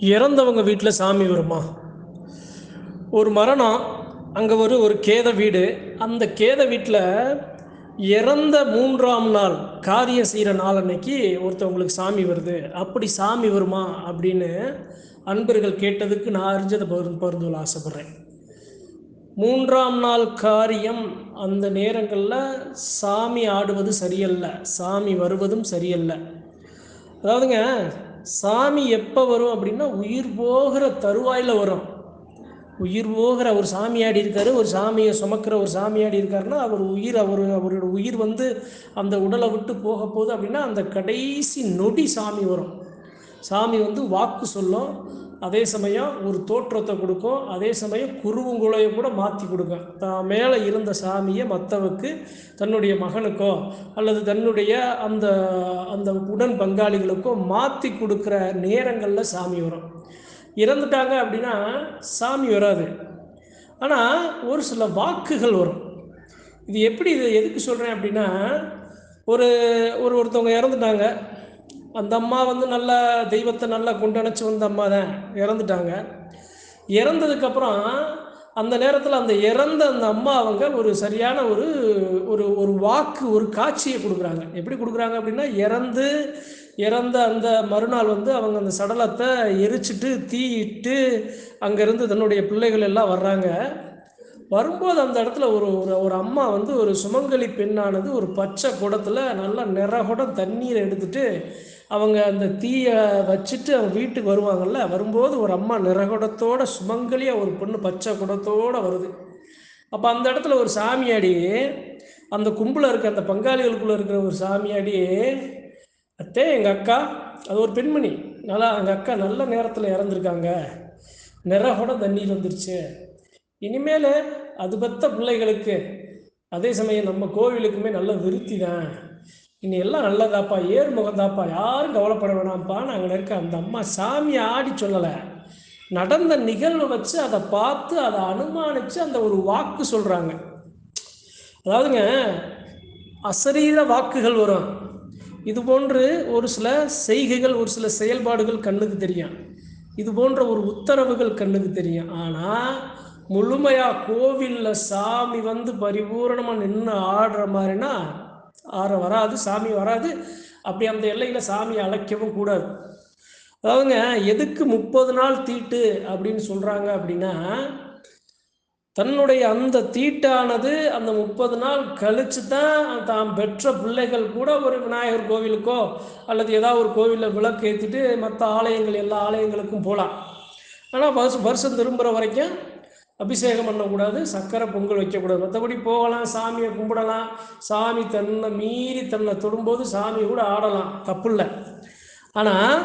இறந்தவங்க வீட்டில் சாமி வருமா? ஒரு மரணம் அங்கே ஒரு ஒரு கேத வீடு. அந்த கேத வீட்டில் இறந்த மூன்றாம் நாள் காரியம் செய்கிற நாள் அன்னைக்கு ஒருத்தவங்களுக்கு சாமி வருது. அப்படி சாமி வருமா அப்படின்னு அன்பர்கள் கேட்டதுக்கு நான் அறிஞ்சதை பகிர்ந்து பகிர்ந்து கொள்ள ஆசைப்பட்றேன். மூன்றாம் நாள் காரியம் அந்த நேரங்களில் சாமி ஆடுவது சரியல்ல. சாமி வருவதும் சரியல்ல. அதாவதுங்க சாமி எப்போ வரும் அப்படின்னா உயிர் போகிற தருவாயில் வரும். உயிர் போகிற ஒரு சாமியாடி இருக்காரு ஒரு சாமியை சுமக்கிற ஒரு சாமியாடி இருக்காருன்னா அவர் உயிர் அவர் அவரோட உயிர் வந்து அந்த உடலை விட்டு போக போகுது அப்படின்னா அந்த கடைசி நொடி சாமி வரும். சாமி வந்து வாக்கு சொல்லும். அதே சமயம் ஒரு தோற்றத்தை கொடுக்கும். அதே சமயம் குருவுங்குலையை கூட மாற்றி கொடுக்கும் தான் மேலே இருந்த சாமியை மற்றவுக்கு தன்னுடைய மகனுக்கோ அல்லது தன்னுடைய அந்த அந்த உடன் பங்காளிகளுக்கோ மாற்றி கொடுக்குற நேரங்களில் சாமி வரும். இறந்துட்டாங்க அப்படின்னா சாமி வராது. ஆனால் ஒரு சில வாக்குகள் வரும். இது எப்படி இது எதுக்கு சொல்கிறேன் அப்படின்னா ஒரு ஒரு ஒருத்தவங்க இறந்துட்டாங்க. அந்த அம்மா வந்து நல்லா தெய்வத்தை நல்லா கொண்டணைச்சு வந்த அம்மா தான். இறந்துட்டாங்க. இறந்ததுக்கப்புறம் அந்த நேரத்தில் அந்த இறந்த அந்த அம்மா அவங்க ஒரு சரியான ஒரு ஒரு ஒரு வாக்கு ஒரு காட்சியை கொடுக்குறாங்க. எப்படி கொடுக்குறாங்க அப்படின்னா இறந்து இறந்த அந்த மறுநாள் வந்து அவங்க அந்த சடலத்தை எரிச்சிட்டு தீயிட்டு அங்கேருந்து தன்னுடைய பிள்ளைகள் எல்லாம் வர்றாங்க. வரும்போது அந்த இடத்துல ஒரு ஒரு ஒரு அம்மா வந்து ஒரு சுமங்கலி பெண்ணானது ஒரு பச்சை குடத்தில் நல்லா நிறகுடம் தண்ணீரை எடுத்துட்டு அவங்க அந்த தீயை வச்சுட்டு அவங்க வீட்டுக்கு வருவாங்கள்ல வரும்போது ஒரு அம்மா நிறகுடத்தோட சுமங்கலியாக ஒரு பொண்ணு பச்சை குடத்தோடு வருது. அப்போ அந்த இடத்துல ஒரு சாமியாடி அந்த கும்பலில் இருக்க அந்த பங்காளிகளுக்குள்ளே இருக்கிற ஒரு சாமியாடி அத்தே எங்கள் அக்கா அது ஒரு பெண்மணி. நல்லா எங்கள் அக்கா நல்ல நேரத்தில் இறந்துருக்காங்க. நிறகுடம் தண்ணீர் வந்துருச்சு. இனிமேல் அது பத்த பிள்ளைகளுக்கு. அதே சமயம் நம்ம கோவிலுக்குமே நல்ல விருத்தி தான். இனி எல்லாம் நல்லதாப்பா ஏறுமுகந்தாப்பா யாரும் கவலைப்பட வேணாம்ப்பா. நாங்கள் இருக்க அந்த அம்மா சாமியை ஆடி சொல்லலை. நடந்த நிகழ்வை வச்சு அதை பார்த்து அதை அனுமானித்து அந்த ஒரு வாக்கு சொல்கிறாங்க அதாவதுங்க அசரீர வாக்குகள் வரும். இது போன்று ஒரு சில செய்கைகள் ஒரு சில செயல்பாடுகள் கண்ணுக்கு தெரியும். இது போன்ற ஒரு உத்தரவுகள் கண்ணுக்கு தெரியும். ஆனால் முழுமையாக கோவிலில் சாமி வந்து பரிபூரணமாக நின்று ஆடுற மாதிரினா ஆற வராது சாமி வராது. அப்படி அந்த எல்லையில் சாமி அழைக்கவும் கூடாது. அதாவதுங்க எதுக்கு முப்பது நாள் தீட்டு அப்படின்னு சொல்கிறாங்க அப்படின்னா தன்னுடைய அந்த தீட்டானது அந்த முப்பது நாள் கழித்து தான் தாம் பெற்ற பிள்ளைகள் கூட ஒரு விநாயகர் கோவிலுக்கோ அல்லது ஏதாவது ஒரு கோவிலில் விளக்கு ஏற்றிட்டு மற்ற ஆலயங்கள் எல்லா ஆலயங்களுக்கும் போகலாம். ஆனால் வருஷம் வருஷம் திரும்புகிற வரைக்கும் அபிஷேகம் பண்ணக்கூடாது சக்கரை பொங்கல் வைக்கக்கூடாது. மற்றபடி போகலாம் சாமியை கும்பிடலாம். சாமி தன்னை மீறி தன்னை தொடும்போது சாமி கூட ஆடலாம். தப்பு இல்லை ஆனால்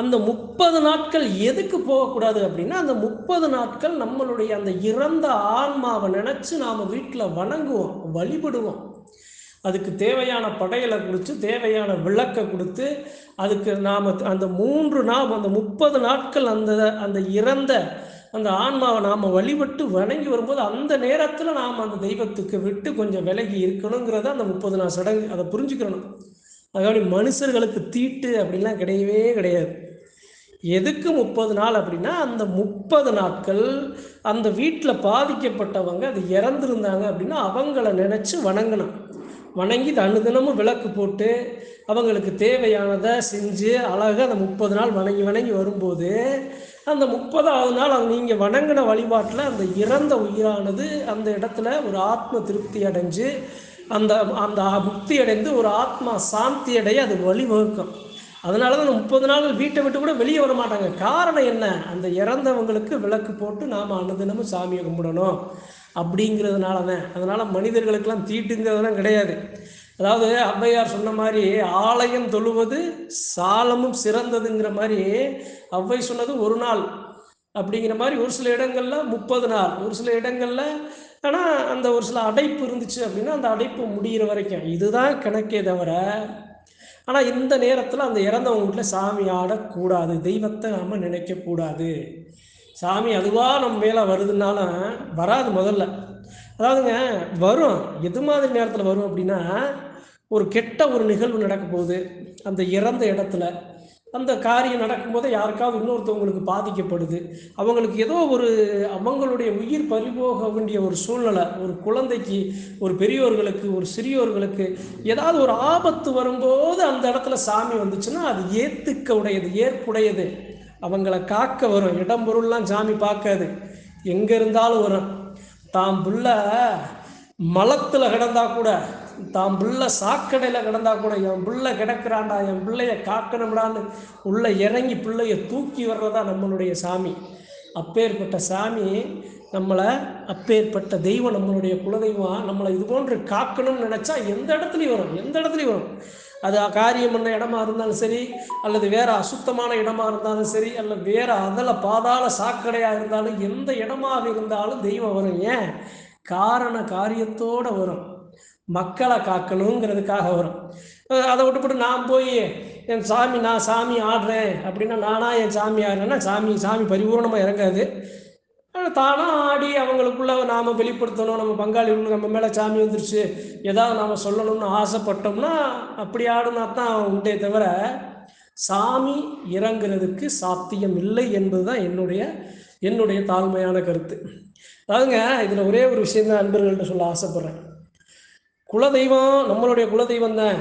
அந்த முப்பது நாட்கள் எதுக்கு போகக்கூடாது அப்படின்னா அந்த முப்பது நாட்கள் நம்மளுடைய அந்த இறந்த ஆன்மாவை நினச்சி நாம் வீட்டில் வணங்குவோம் வழிபடுவோம். அதுக்கு தேவையான படையலை கொடுத்து தேவையான விளக்கை கொடுத்து அதுக்கு நாம் அந்த மூன்று நாள் அந்த முப்பது நாட்கள் அந்த அந்த இறந்த அந்த ஆன்மாவை நாம் வழிபட்டு வணங்கி வரும்போது அந்த நேரத்தில் நாம் அந்த தெய்வத்துக்கு விட்டு கொஞ்சம் விலகி இருக்கணுங்கிறத அந்த முப்பது நாள் சடங்கு அதை புரிஞ்சுக்கணும் அதாவது மனுஷர்களுக்கு தீட்டு அப்படின்லாம் கிடையவே கிடையாது. எதுக்கு முப்பது நாள் அப்படின்னா அந்த முப்பது நாட்கள் அந்த வீட்டில் பாதிக்கப்பட்டவங்க அது இறந்துருந்தாங்க அப்படின்னா அவங்கள நினச்சி வணங்கணும். வணங்கி அனுதினமும் விளக்கு போட்டு அவங்களுக்கு தேவையானதை செஞ்சு அழகாக அந்த முப்பது நாள் வணங்கி வணங்கி வரும்போது அந்த முப்பதாவது நாள் அது நீங்கள் வணங்கின வழிபாட்டில் அந்த இறந்த உயிரானது அந்த இடத்துல ஒரு ஆத்ம திருப்தி அடைஞ்சு அந்த அந்த முக்தி அடைந்து ஒரு ஆத்மா சாந்தி அடைய அது வழிவகுக்கும். அதனால தான் அந்த முப்பது நாள் வீட்டை விட்டு கூட வெளியே வர மாட்டாங்க. காரணம் என்ன? அந்த இறந்தவங்களுக்கு விளக்கு போட்டு நாம் அனுதினமும் சாமியை கும்பிடணும். அப்படிங்கிறதுனால தான் அதனால் மனிதர்களுக்கெல்லாம் தீட்டுங்கிறதுலாம் கிடையாது. அதாவது ஔவையார் சொன்ன மாதிரி ஆலயம் தொழுவது சாலமும் சிறந்ததுங்கிற மாதிரி ஔவை சொன்னது ஒரு நாள். அப்படிங்கிற மாதிரி ஒரு சில இடங்களில் முப்பது நாள். ஒரு சில இடங்களில் ஆனால் அந்த ஒரு சில அடைப்பு இருந்துச்சு அப்படின்னா அந்த அடைப்பு முடிகிற வரைக்கும். இதுதான் கணக்கே தவிர ஆனால் இந்த நேரத்தில் அந்த இறந்தவங்க வீட்டில் சாமி ஆடக்கூடாது. தெய்வத்தை நாம் நினைக்கக்கூடாது. சாமி அதுவாக நம்ம மேலே வருதுனாலும் வராது முதல்ல. அதாவதுங்க வரும். எது மாதிரி நேரத்தில் வரும் அப்படின்னா ஒரு கெட்ட ஒரு நிகழ்வு நடக்க போகுது. அந்த இறந்த இடத்துல. அந்த காரியம் நடக்கும்போது யாருக்காவது இன்னொருத்தவங்களுக்கு பாதிக்கப்படுது. அவங்களுக்கு ஏதோ ஒரு அவங்களுடைய உயிர் பறிபோக வேண்டிய ஒரு சூழ்நிலை. ஒரு குழந்தைக்கு ஒரு பெரியோர்களுக்கு ஒரு சிறியோர்களுக்கு ஏதாவது ஒரு ஆபத்து வரும்போது அந்த இடத்துல சாமி வந்துச்சுன்னா அது ஏத்துக்க உடையது ஏற்புடையது. அவங்கள காக்க வரும். இடம் பொருள்லாம் சாமி பார்க்காது. எங்கே இருந்தாலும் வரும். தாம் புள்ள மலத்தில் கிடந்தா கூட தாம் புள்ள சாக்கடையில் கிடந்தா கூட என் பிள்ளை கிடக்கிறான்டா என் பிள்ளைய காக்கணும்டான்னு உள்ள இறங்கி பிள்ளைய தூக்கி வர்றதா நம்மளுடைய சாமி. அப்பேற்பட்ட சாமி நம்மளை அப்பேற்பட்ட தெய்வம் நம்மளுடைய குலதெய்வம் நம்மளை இது போன்று காக்கணும்னு நினச்சா எந்த இடத்துலையும் வரும். எந்த இடத்துலையும் வரும். அது காரியம் பண்ண இடமா இருந்தாலும் சரி அல்லது வேற அசுத்தமான இடமா இருந்தாலும் சரி அல்லது வேற அதல பாதாள சாக்கடையாக இருந்தாலும் எந்த இடமாக இருந்தாலும் தெய்வம் வரும். ஏன்? காரண காரியத்தோடு வரும். மக்களை காக்கணுங்கிறதுக்காக வரும். அதை விட்டுப்பட்டு நான் போய் என் சாமி நான் சாமி ஆடுறேன் அப்படின்னா நானா என் சாமி ஆடுறேன்னா சாமி சாமி பரிபூர்ணமாக இறங்காது. தானாக ஆடி அவங்களுக்குள்ள நாம் வெளிப்படுத்தணும். நம்ம பங்காளிகள் நம்ம மேலே சாமி வந்துருச்சு. ஏதாவது நாம் சொல்லணும்னு ஆசைப்பட்டோம்னா அப்படி ஆடுனா தான் உண்டே தவிர சாமி இறங்குறதுக்கு சாத்தியம் இல்லை என்பதுதான் என்னுடைய என்னுடைய தாழ்மையான கருத்து. அதாவதுங்க இதில் ஒரே ஒரு விஷயம் தான் அன்பர்கள்ட்ட சொல்ல ஆசைப்பட்றேன். குலதெய்வம் நம்மளுடைய குலதெய்வம் தான்.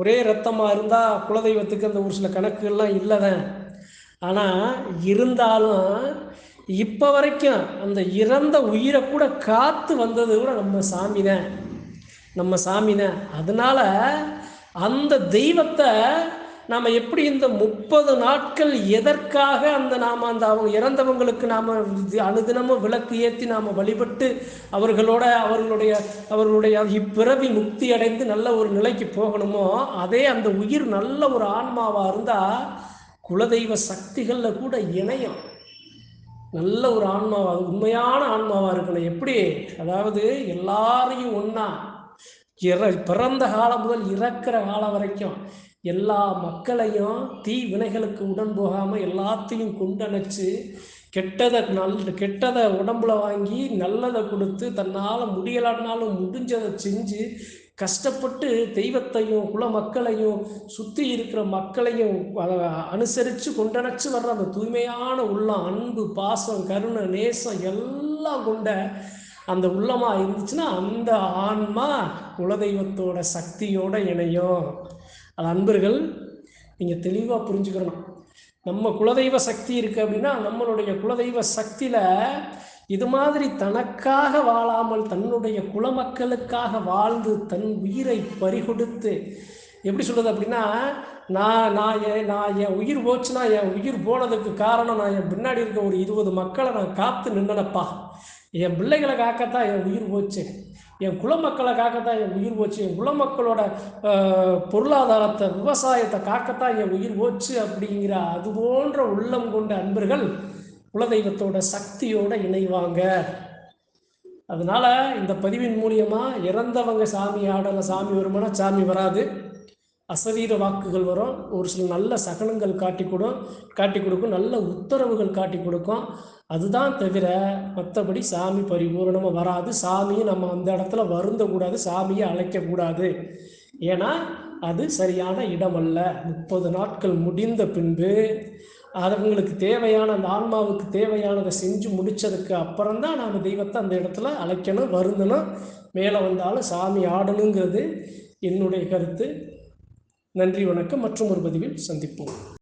ஒரே ரத்தமாக இருந்தால் குலதெய்வத்துக்கு அந்த ஒரு சில கணக்குகள்லாம் இல்லை தான். ஆனால் இருந்தாலும் இப்போ வரைக்கும் அந்த இறந்த உயிரை கூட காத்து வந்தது கூட நம்ம சாமி தான். நம்ம சாமி தான். அதனால அந்த தெய்வத்தை நாம் எப்படி இந்த முப்பது நாட்கள் எதற்காக அந்த நாம் அந்த அவங்க இறந்தவங்களுக்கு நாம் அனுதினமும் விளக்கு ஏற்றி நாம் வழிபட்டு அவர்களோட அவர்களுடைய அவர்களுடைய இப்பிறவி முக்தி அடைந்து நல்ல ஒரு நிலைக்கு போகணுமோ அதே அந்த உயிர் நல்ல ஒரு ஆன்மாவாக இருந்தால் குலதெய்வ சக்திகளில் கூட இணையும். நல்ல ஒரு ஆன்மாவா உண்மையான ஆன்மாவா இருக்கணும். எப்படி? அதாவது எல்லாரையும் ஒன்றா இற பிறந்த காலம் முதல் இறக்கிற காலம் வரைக்கும் எல்லா மக்களையும் தீ வினைகளுக்கு உடன் போகாமல் எல்லாத்தையும் கொண்டணைச்சு கெட்டதை நல் கெட்டதை உடம்புல வாங்கி நல்லதை கொடுத்து தன்னால் முடியலாட்டினாலும் முடிஞ்சதை செஞ்சு கஷ்டப்பட்டு தெய்வத்தையும் குல மக்களையும் சுற்றி இருக்கிற மக்களையும் அனுசரித்து கொண்டணைச்சு வர்ற அந்த தூய்மையான உள்ளம் அன்பு பாசம் கருணை நேசம் எல்லாம் கொண்ட அந்த உள்ளமாக இருந்துச்சுன்னா அந்த ஆன்மா குலதெய்வத்தோட சக்தியோட இணையும். அது அன்பர்கள் நீங்கள் தெளிவாக புரிஞ்சுக்கிறணும் நம்ம குலதெய்வ சக்தி இருக்குது அப்படின்னா நம்மளுடைய குலதெய்வ சக்தியில் இது மாதிரி தனக்காக வாழாமல் தன்னுடைய குலமக்களுக்காக வாழ்ந்து தன் உயிரை பறிகொடுத்து எப்படி சொல்கிறது அப்படின்னா நான் நான் என் நான் என் உயிர் போச்சுன்னா என் உயிர் போனதுக்கு காரணம் நான் என் பின்னாடி இருக்க ஒரு இருபது மக்களை நான் காத்து நின்னனப்பா. என் பிள்ளைகளை காக்கத்தான் என் உயிர் போச்சு. என் குலமக்களை காக்கத்தான் என் உயிர் போச்சு. என் குலமக்களோட பொருளாதாரத்தை விவசாயத்தை காக்கத்தான் என் உயிர் போச்சு அப்படிங்கிற அது போன்ற உள்ளம் கொண்ட அன்பர்கள் குலதெய்வத்தோட சக்தியோட இணைவாங்க. அதனால இந்த பதிவின் மூலியமா இறந்தவங்க சாமி ஆடல சாமி வருமானா சாமி வராது. அசரீர வாக்குகள் வரும். ஒரு சில நல்ல சகனங்கள் காட்டி கொடும் காட்டி கொடுக்கும். நல்ல உத்தரவுகள் காட்டி கொடுக்கும். அதுதான் தவிர மற்றபடி சாமி பரிபூரணமாக வராது. சாமியை நம்ம அந்த இடத்துல வருந்தக்கூடாது சாமியை அழைக்கக்கூடாது ஏன்னா அது சரியான இடம் அல்ல முப்பது நாட்கள் முடிந்த பின்பு அவங்களுக்கு தேவையான அந்த ஆன்மாவுக்கு தேவையானதை செஞ்சு முடித்ததுக்கு அப்புறம் தான் நாம் தெய்வத்தை அந்த இடத்துல அழைக்கணும் வருந்தணும். மேலே வந்தாலும் சாமி ஆடணுங்கிறது என்னுடைய கருத்து. நன்றி வணக்கம். மற்றும் ஒரு பதிவில் சந்திப்போம்.